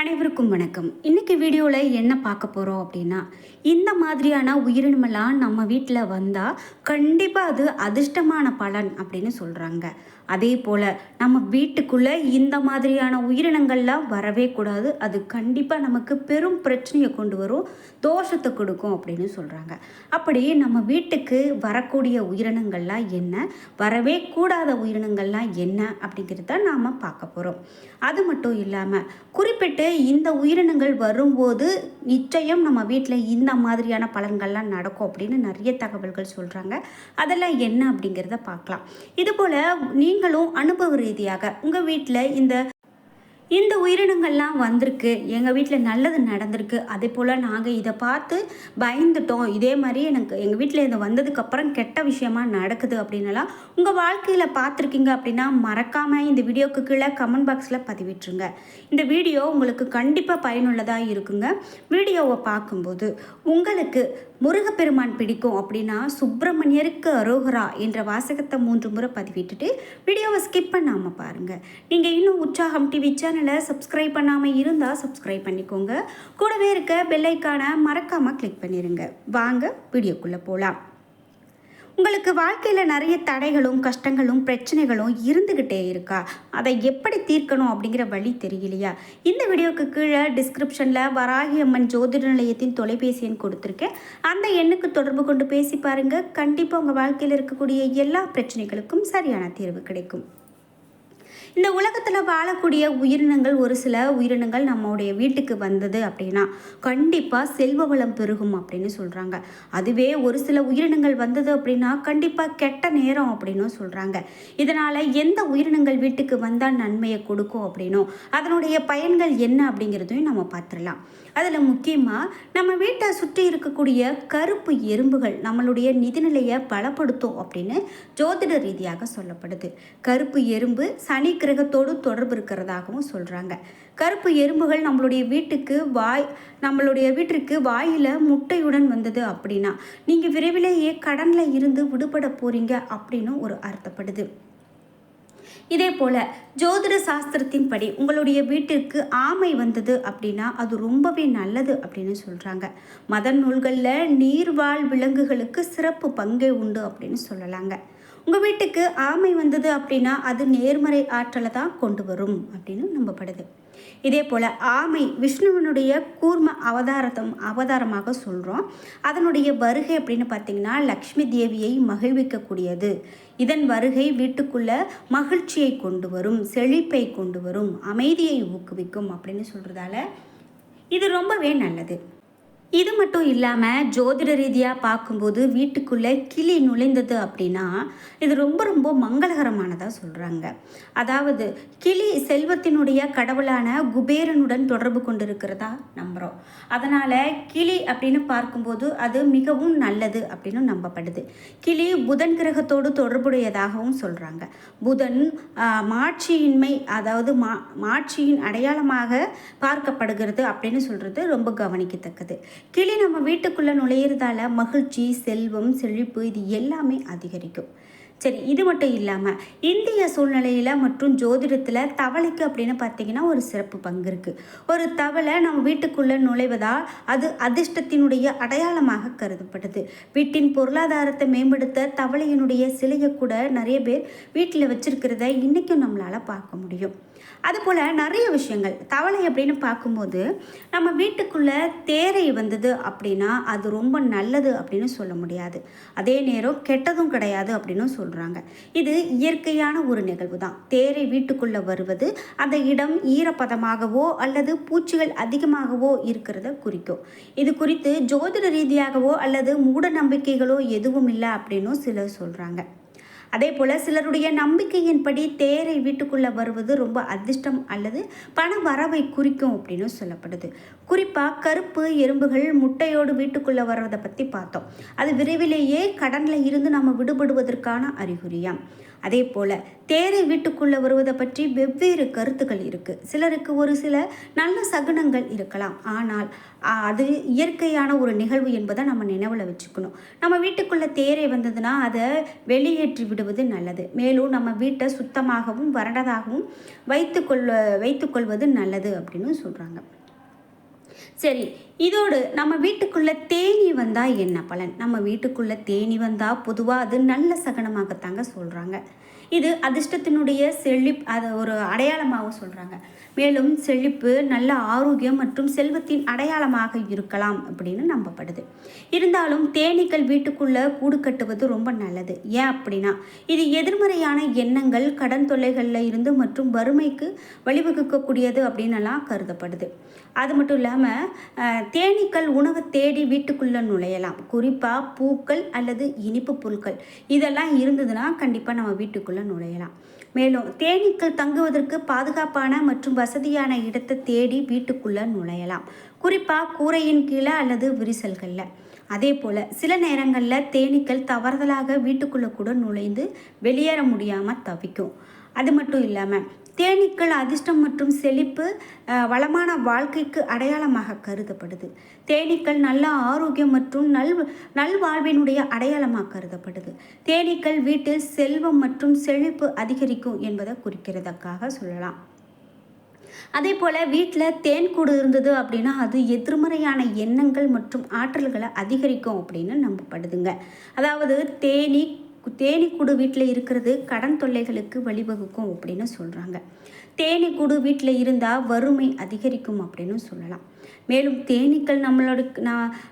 அனைவருக்கும் வணக்கம். இன்னைக்கு வீடியோவில் என்ன பார்க்க போகிறோம் அப்படின்னா இந்த மாதிரியான உயிரினமெல்லாம் நம்ம வீட்டில் வந்தால் கண்டிப்பாக அது அதிர்ஷ்டமான பலன் அப்படின்னு சொல்கிறாங்க அதே போல் நம்ம வீட்டுக்குள்ளே இந்த மாதிரியான உயிரினங்கள்லாம் வரவே கூடாது. அது கண்டிப்பாக நமக்கு பெரும் பிரச்சனையை கொண்டு வரும். தோஷத்தை கொடுக்கும் அப்படின்னு சொல்கிறாங்க அப்படி நம்ம வீட்டுக்கு வரக்கூடிய உயிரினங்கள்லாம் என்ன? வரவே கூடாத உயிரினங்கள்லாம் என்ன அப்படிங்கிறத நாம் பார்க்க போகிறோம் அது மட்டும் இல்லாமல் குறிப்பிட்டு இந்த உயிரினங்கள் வரும்போது நிச்சயம் நம்ம வீட்டில் இந்த மாதிரியான பலன்கள்லாம் நடக்கும் அப்படின்னு நிறைய தகவல்கள் சொல்கிறாங்க அதெல்லாம் என்ன அப்படிங்கிறத பார்க்கலாம். இதுபோல் நீங்களும் அனுபவ ரீதியாக உங்கள் வீட்டில் இந்த இந்த உயிரினங்கள்லாம் வந்திருக்கு. எங்கள் வீட்டில் நல்லது நடந்திருக்கு. அதே போல் நாங்கள் இதை பார்த்து பயந்துட்டோம். இதே மாதிரி எனக்கு எங்கள் வீட்டில் இது வந்ததுக்கப்புறம் கெட்ட விஷயமா நடக்குது அப்படின்னலாம் உங்கள் வாழ்க்கையில் பார்த்துருக்கீங்க அப்படின்னா மறக்காமல் இந்த வீடியோக்கு கீழே கமெண்ட் பாக்ஸில் பதிவிட்டுருங்க. இந்த வீடியோ உங்களுக்கு கண்டிப்பாக பயனுள்ளதாக இருக்குங்க. வீடியோவை பார்க்கும்போது உங்களுக்கு முருகப்பெருமான் பிடிக்கும் அப்படின்னா சுப்பிரமணியருக்கு அரோகரா என்ற வாசகத்தை மூன்று முறை பதிவிட்டுட்டு வீடியோவை ஸ்கிப் பண்ணாமல் பாருங்கள் நீங்கள் இன்னும் உற்சாகம் டிவி சேனல் சப்ஸ்கிரைப் பண்ணாமல் இருந்தால் சப்ஸ்கிரைப் பண்ணிக்கோங்க. கூடவே இருக்க பெல்லைக்கான மறக்காமல் கிளிக் பண்ணிடுங்க வாங்க வீடியோக்குள்ளே போகலாம் உங்களுக்கு வாழ்க்கையில் நிறைய தடைகளும் கஷ்டங்களும் பிரச்சனைகளும் இருந்துக்கிட்டே இருக்கா? அதை எப்படி தீர்க்கணும் அப்படிங்கிற வழி தெரியலையா? இந்த வீடியோவுக்கு கீழே டிஸ்கிரிப்ஷனில் வராகி அம்மன் ஜோதிட நிலையத்தின் தொலைபேசி எண் கொடுத்துருக்கேன். அந்த எண்ணுக்கு தொடர்பு கொண்டு பேசி பாருங்கள் கண்டிப்பாக உங்கள் வாழ்க்கையில் இருக்கக்கூடிய எல்லா பிரச்சனைகளுக்கும் சரியான தீர்வு கிடைக்கும். இந்த உலகத்தில் வாழக்கூடிய உயிரினங்கள் ஒரு சில உயிரினங்கள் நம்மளுடைய வீட்டுக்கு வந்தது அப்படின்னா கண்டிப்பாக செல்வ வளம் பெருகும் அப்படின்னு சொல்கிறாங்க அதுவே ஒரு சில உயிரினங்கள் வந்தது அப்படின்னா கண்டிப்பாக கெட்ட நேரம் அப்படின்னும் சொல்கிறாங்க இதனால் எந்த உயிரினங்கள் வீட்டுக்கு வந்தால் நன்மையை கொடுக்கும் அப்படின்னும் அதனுடைய பயன்கள் என்ன அப்படிங்கிறதையும் நம்ம பார்த்துடலாம். அதில் முக்கியமாக நம்ம வீட்டை சுற்றி இருக்கக்கூடிய கருப்பு எறும்புகள் நம்மளுடைய நிதிநிலையை பலப்படுத்தும் அப்படின்னு ஜோதிட ரீதியாக சொல்லப்படுது. கருப்பு எறும்பு சனி கிரகத்தோடு தொடர்பு இருக்கிறதாகவும் சொல்கிறாங்க கருப்பு எறும்புகள் நம்மளுடைய வீட்டுக்கு வாய் நம்மளுடைய வீட்டிற்கு வாயில் முட்டையுடன் வந்தது அப்படின்னா நீங்கள் விரைவிலேயே கடனில் இருந்து விடுபட போகிறீங்க அப்படின்னு ஒரு அர்த்தப்படுது. இதே போல் ஜோதிட சாஸ்திரத்தின்படி உங்களுடைய வீட்டிற்கு ஆமை வந்தது அப்படின்னா அது ரொம்பவே நல்லது அப்படின்னு சொல்கிறாங்க மத நூல்களில் நீர்வாழ் விலங்குகளுக்கு சிறப்பு பங்கே உண்டு அப்படின்னு சொல்லலாங்க. உங்கள் வீட்டுக்கு ஆமை வந்தது அப்படின்னா அது நேர்மறை ஆற்றலை தான் கொண்டு வரும் அப்படின்னு நம்பப்படுது இதே போல் ஆமை விஷ்ணுவனுடைய கூர்ம அவதாரத்தம் அவதாரமாக சொல்கிறோம் அதனுடைய வருகை அப்படின்னு பார்த்திங்கன்னா லக்ஷ்மி தேவியை மகிழ்விக்கக்கூடியது. இதன் வருகை வீட்டுக்குள்ள மகிழ்ச்சியை கொண்டு வரும் செழிப்பை கொண்டு வரும் அமைதியை ஊக்குவிக்கும் அப்படின்னு சொல்கிறதால இது ரொம்பவே நல்லது. இது மட்டும் இல்லாமல் ஜோதிட ரீதியாக பார்க்கும்போது வீட்டுக்குள்ளே கிளி நுழைந்தது அப்படின்னா இது ரொம்ப ரொம்ப மங்களகரமானதாக சொல்கிறாங்க அதாவது கிளி செல்வத்தினுடைய கடவுளான குபேரனுடன் தொடர்பு கொண்டிருக்கிறதா நம்புகிறோம் அதனால் கிளி அப்படின்னு பார்க்கும்போது அது மிகவும் நல்லது அப்படின்னு நம்பப்படுது. கிளி புதன் கிரகத்தோடு தொடர்புடையதாகவும் சொல்கிறாங்க புதன் மாட்சியின்மை அதாவது மா மாட்சியின் அடையாளமாக பார்க்கப்படுகிறது அப்படின்னு சொல்கிறது ரொம்ப கவனிக்கத்தக்கது. கிளி நம்ம வீட்டுக்குள்ளே நுழையிறதால மகிழ்ச்சி செல்வம் செழிப்பு இது எல்லாமே அதிகரிக்கும். சரி இது மட்டும் இல்லாமல் இந்திய சூழ்நிலையில் மற்றும் ஜோதிடத்தில் தவளைக்கு அப்படின்னு பார்த்தீங்கன்னா ஒரு சிறப்பு பங்கு இருக்குது ஒரு தவளை நம்ம வீட்டுக்குள்ளே நுழைவதால் அது அதிர்ஷ்டத்தினுடைய அடையாளமாக கருதப்படுது. வீட்டின் பொருளாதாரத்தை மேம்படுத்த தவளையினுடைய சிலையை கூட நிறைய பேர் வீட்டில் வச்சுருக்கிறத இன்றைக்கும் நம்மளால் பார்க்க முடியும். அதுபோல் நிறைய விஷயங்கள். தவளை அப்படின்னு பார்க்கும்போது நம்ம வீட்டுக்குள்ளே தேரை வந்தது அப்படின்னா அது ரொம்ப நல்லது அப்படின்னு சொல்ல முடியாது. அதே நேரம் கெட்டதும் கிடையாது அப்படின்னு சொல்கிறாங்க இது இயற்கையான ஒரு நிகழ்வு தான். தேரை வீட்டுக்குள்ளே வருவது அந்த இடம் ஈரப்பதமாகவோ அல்லது பூச்சிகள் அதிகமாகவோ இருக்கிறத குறிக்கும். இது குறித்து ஜோதிட ரீதியாகவோ அல்லது மூட நம்பிக்கைகளோ எதுவும் இல்லை அப்படின்னும் சிலர் சொல்கிறாங்க அதே போல் சிலருடைய நம்பிக்கையின்படி தேரை வீட்டுக்குள்ளே வருவது ரொம்ப அதிர்ஷ்டம் அல்லது பண வரவை குறிக்கும் அப்படின்னு சொல்லப்படுது. குறிப்பாக கருப்பு எறும்புகள் முட்டையோடு வீட்டுக்குள்ளே வர்றதை பற்றி பார்த்தோம். அது விரைவிலேயே கடனில் இருந்து நம்ம விடுபடுவதற்கான அறிகுறியாம். அதே போல் தேரை வீட்டுக்குள்ளே வருவதை பற்றி வெவ்வேறு கருத்துக்கள் இருக்குது சிலருக்கு ஒரு சில நல்ல சகுனங்கள் இருக்கலாம். ஆனால் அது இயற்கையான ஒரு நிகழ்வு என்பதை நம்ம நினைவில் வச்சுக்கணும். நம்ம வீட்டுக்குள்ளே தேரை வந்ததுன்னா அதை வெளியேற்றி விடுவது நல்லது. மேலும் நம்ம வீட்டை சுத்தமாகவும் வறண்டதாகவும் வைத்துக்கொள்ள வைத்துக்கொள்வது நல்லது அப்படின்னு சொல்கிறாங்க சரி இதோடு நம்ம வீட்டுக்குள்ளே தேனி வந்தால் என்ன பலன்? நம்ம வீட்டுக்குள்ளே தேனி வந்தால் பொதுவாக அது நல்ல சகனமாகத்தாங்க சொல்கிறாங்க இது அதிர்ஷ்டத்தினுடைய செழிப் அதை ஒரு அடையாளமாகவும் சொல்கிறாங்க மேலும் செழிப்பு நல்ல ஆரோக்கியம் மற்றும் செல்வத்தின் அடையாளமாக இருக்கலாம் அப்படின்னு நம்பப்படுது. இருந்தாலும் தேனீக்கள் வீட்டுக்குள்ளே கூடு கட்டுவது ரொம்ப நல்லது. ஏன் அப்படின்னா இது எதிர்மறையான எண்ணங்கள் கடன் தொல்லைகளில் இருந்து மற்றும் வறுமைக்கு வழிவகுக்கக்கூடியது அப்படின்னெல்லாம் கருதப்படுது. அது மட்டும் இல்லாமல் தேனீக்கள் உணவை தேடி வீட்டுக்குள்ளே நுழையலாம். குறிப்பாக பூக்கள் அல்லது இனிப்பு பொருட்கள். இதெல்லாம் இருந்ததுன்னா கண்டிப்பாக நம்ம வீட்டுக்குள்ளே நுழையலாம் மேலும் தேனீக்கள் தங்குவதற்கு பாதுகாப்பான மற்றும் வசதியான இடத்தை தேடி வீட்டுக்குள்ளே நுழையலாம். குறிப்பாக கூரையின் கீழே அல்லது விரிசல்களில். அதே போல் சில நேரங்களில் தேனீக்கள் தவறுதலாக வீட்டுக்குள்ளே கூட நுழைந்து வெளியேற முடியாமல் தவிக்கும். அது மட்டும் இல்லாமல் தேனீக்கள் அதிர்ஷ்டம் மற்றும் செழிப்பு வளமான வாழ்க்கைக்கு அடையாளமாக கருதப்படுது. தேனீக்கள் நல்ல ஆரோக்கியம் மற்றும் நல் நல்வாழ்வினுடைய அடையாளமாக கருதப்படுது. தேனீக்கள் வீட்டில் செல்வம் மற்றும் செழிப்பு அதிகரிக்கும் என்பதை குறிக்கிறதுக்காக சொல்லலாம். அதே போல் வீட்டில் தேன் கூடு இருந்தது அப்படின்னா அது எதிர்மறையான எண்ணங்கள் மற்றும் ஆற்றல்களை அதிகரிக்கும் அப்படின்னு நம்பப்படுதுங்க. அதாவது தேனீ தேனீக்கூடு வீட்டில் இருக்கிறது கடன் தொல்லைகளுக்கு வழிவகுக்கும் அப்படின்னு சொல்கிறாங்க தேனீக்கூடு வீட்டில் இருந்தால் வறுமை அதிகரிக்கும் அப்படின்னு சொல்லலாம். மேலும் தேனீக்கள் நம்மளோட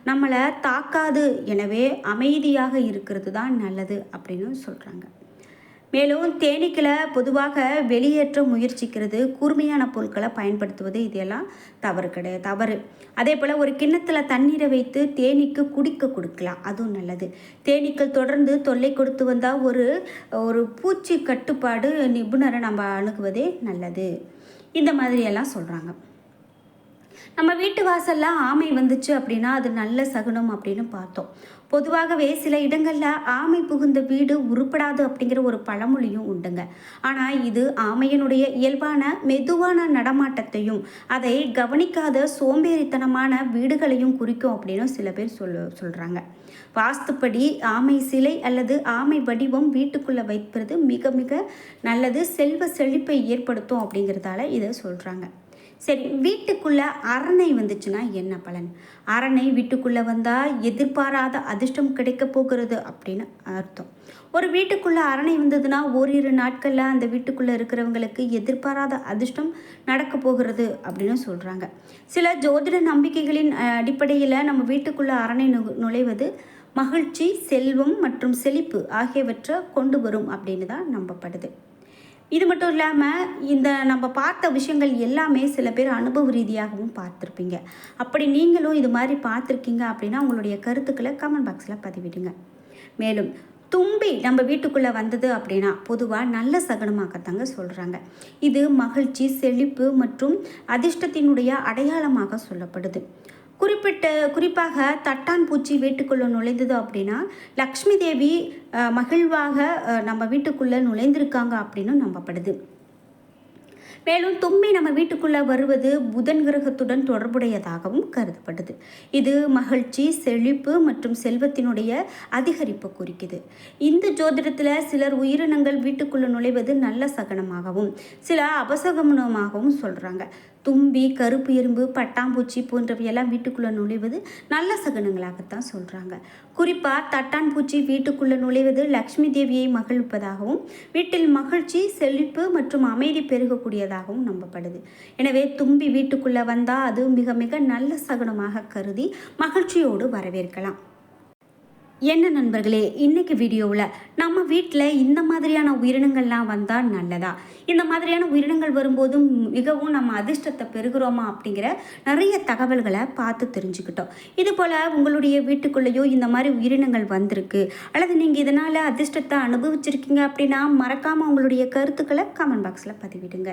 நம்மளை தாக்காது. எனவே அமைதியாக இருக்கிறது தான் நல்லது அப்படின்னு சொல்கிறாங்க மேலும் தேனீக்களை பொதுவாக வெளியேற்ற முயற்சிக்கிறது. கூர்மையான பொருட்களை பயன்படுத்துவது இதெல்லாம் தவறு கிடையாது தவறு. அதே போல் ஒரு கிண்ணத்தில் தண்ணீரை வைத்து தேனீக்கு குடிக்க கொடுக்கலாம். அதுவும் நல்லது. தேனீக்கள் தொடர்ந்து தொல்லை கொடுத்து வந்தால் ஒரு ஒரு பூச்சி கட்டுப்பாடு நிபுணரை நம்ம அணுகுவதே நல்லது. இந்த மாதிரியெல்லாம் சொல்கிறாங்க நம்ம வீட்டு வாசல்லாம் ஆமை வந்துச்சு அப்படின்னா அது நல்ல சகுனம் அப்படின்னு பார்த்தோம். பொதுவாகவே சில இடங்களில் ஆமை புகுந்த வீடு உருப்படாது அப்படிங்கிற ஒரு பழமொழியும் உண்டுங்க. ஆனால் இது ஆமையனுடைய இயல்பான மெதுவான நடமாட்டத்தையும் அதை கவனிக்காத சோம்பேறித்தனமான வீடுகளையும் குறிக்கும் அப்படின்னு சில பேர் சொல்ல சொல்கிறாங்க வாஸ்துப்படி ஆமை சிலை அல்லது ஆமை வடிவம் வீட்டுக்குள்ளே வைப்பது மிக மிக நல்லது. செல்வ செழிப்பை ஏற்படுத்தும் அப்படிங்கிறதால இதை சொல்கிறாங்க சரி வீட்டுக்குள்ளே அரணை வந்துச்சுன்னா என்ன பலன்? அரணை வீட்டுக்குள்ளே வந்தால் எதிர்பாராத அதிர்ஷ்டம் கிடைக்க போகிறது அப்படின்னு அர்த்தம். ஒரு வீட்டுக்குள்ளே அரணை வந்ததுன்னா ஓரிரு நாட்களில் அந்த வீட்டுக்குள்ளே இருக்கிறவங்களுக்கு எதிர்பாராத அதிர்ஷ்டம் நடக்க போகிறது அப்படின்னு சொல்கிறாங்க சில ஜோதிட நம்பிக்கைகளின் அடிப்படையில் நம்ம வீட்டுக்குள்ளே அரணை நு- நுழைவது மகிழ்ச்சி செல்வம் மற்றும் செழிப்பு ஆகியவற்றை கொண்டு வரும் அப்படின்னு தான் நம்பப்படுது. இது மட்டும் இல்லாமல் இந்த நம்ம பார்த்த விஷயங்கள் எல்லாமே சில பேர் அனுபவ ரீதியாகவும் பார்த்துருப்பீங்க. அப்படி நீங்களும் இது மாதிரி பார்த்துருக்கீங்க அப்படின்னா உங்களுடைய கருத்துக்களை கமெண்ட் பாக்ஸில் பதிவிடுங்க. மேலும் தும்பி நம்ம வீட்டுக்குள்ளே வந்தது அப்படின்னா பொதுவாக நல்ல சகனமாகத்தாங்க சொல்கிறாங்க இது மகிழ்ச்சி செழிப்பு மற்றும் அதிர்ஷ்டத்தினுடைய அடையாளமாக சொல்லப்படுது. குறிப்பிட்ட குறிப்பாக தட்டான் பூச்சி வீட்டுக்குள்ளே நுழைந்தது அப்படின்னா லக்ஷ்மி தேவி மகிழ்வாக நம்ம வீட்டுக்குள்ளே நுழைந்திருக்காங்க அப்படின்னு நம்பப்படுது. மேலும் தும்பி நம்ம வீட்டுக்குள்ளே வருவது புதன் கிரகத்துடன் தொடர்புடையதாகவும் கருதப்படுது. இது மகிழ்ச்சி செழிப்பு மற்றும் செல்வத்தினுடைய அதிகரிப்பு குறிக்குது. இந்த ஜோதிடத்தில் சிலர் உயிரினங்கள் வீட்டுக்குள்ளே நுழைவது நல்ல சகனமாகவும் சில அபசகமனமாகவும் சொல்கிறாங்க தும்பி கருப்பு எறும்பு பட்டாம்பூச்சி போன்றவையெல்லாம் வீட்டுக்குள்ளே நுழைவது நல்ல சகுனங்களாகத்தான் சொல்கிறாங்க குறிப்பாக தட்டான் பூச்சி வீட்டுக்குள்ளே நுழைவது லக்ஷ்மி தேவியை மகிழ்ப்பதாகவும் வீட்டில் மகிழ்ச்சி செழிப்பு மற்றும் அமைதி பெருகக்கூடியதாகவும் நம்பப்படுது. எனவே தும்பி வீட்டுக்குள்ளே வந்தால் அது மிக மிக நல்ல சகுனமாக கருதி மகிழ்ச்சியோடு வரவேற்கலாம். என்ன நண்பர்களே இன்னைக்கு வீடியோவில் நம்ம வீட்டில் இந்த மாதிரியான உயிரினங்கள்லாம் வந்தால் நல்லதா? இந்த மாதிரியான உயிரினங்கள் வரும்போதும் மிகவும் நம்ம அதிர்ஷ்டத்தை பெறுகிறோமா அப்படிங்கிற நிறைய தகவல்களை பார்த்து தெரிஞ்சுக்கிட்டோம். இது போல் உங்களுடைய வீட்டுக்குள்ளேயோ இந்த மாதிரி உயிரினங்கள் வந்திருக்கு. அல்லது நீங்கள் இதனால் அதிர்ஷ்டத்தை அனுபவிச்சிருக்கீங்க அப்படின்னா மறக்காமல் உங்களுடைய கருத்துக்களை கமெண்ட் பாக்ஸில் பதிவிடுங்க.